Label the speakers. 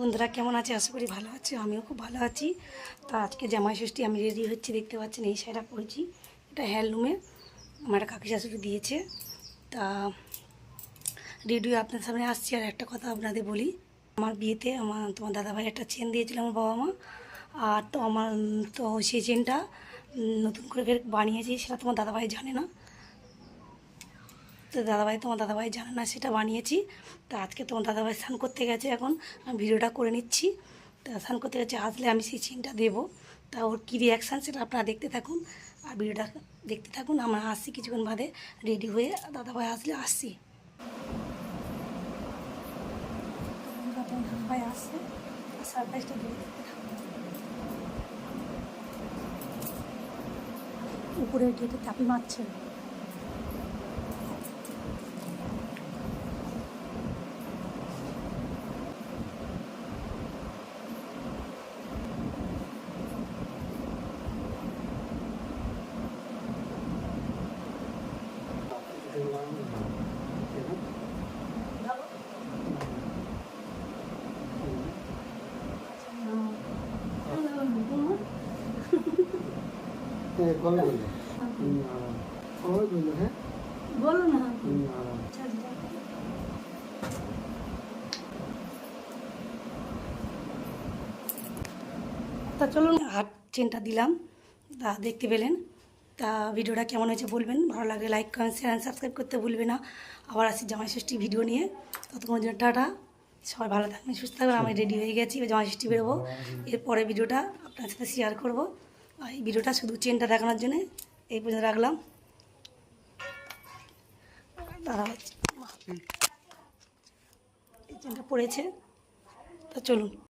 Speaker 1: বন্ধুরা কেমন আছে? আশা করি ভালো আছে, আমিও খুব ভালো আছি। তো আজকে জামাই ষষ্ঠী, আমি রেডি হচ্ছি, দেখতে পাচ্ছেন এই শাড়িটা পরেছি। এটা হ্যান্ডলুমে আমার কাকি শাশুড়ি দিয়েছে। তা রেডিও আপনার সামনে আসছি, আর একটা কথা আপনাদের বলি। আমার বিয়েতে আমার, তোমার দাদাভাই একটা চেন দিয়েছিল আমার বাবা মা, আর তো আমার, তো সেই চেনটা নতুন করে বানিয়েছি, সেটা তোমার দাদাভাই জানে না। তো দাদাভাই, তোমার দাদাভাই জানে না সেটা বানিয়েছি। তা আজকে তোমার দাদাভাই স্নান করতে গেছে এখন। আমি ভিডিওটা করে নিচ্ছি। তা স্নান করতে গেছে, আসলে আমি সেই চিনটা দেবো। তা ওর কী রিয়াকশান সেটা আপনারা দেখতে থাকুন। আর ভিডিওটা দেখতে থাকুন। আমরা আসছি কিছুক্ষণ বাদে রেডি হয়ে দাদাভাই আসলে আসছি। দাদাভাই আসছে। সারপ্রাইজটা উপরের গেটে চাপি মারছে। তা চলুন হাট চেনটা দিলাম। তা দেখতে পেলেন। তা ভিডিওটা কেমন হয়েছে বলবেন? ভালো লাগলে like comment share and subscribe করতে ভুলবে না। আবার আসি জামাই ষষ্ঠী ভিডিও নিয়ে। ততক্ষণ জন্য টাটা। সবাই ভালো থাকবেন, সুস্থ থাকবেন। আমি রেডি হয়ে গেছি জামাই ষষ্ঠী বেরোবো। এরপরে ভিডিওটা আপনার সাথে শেয়ার করব। আর এই ভিডিওটা শুধু চেনটা দেখানোর জন্য এই পর্যন্ত রাখলাম। এই চেনটা পড়েছে। তা চলুন।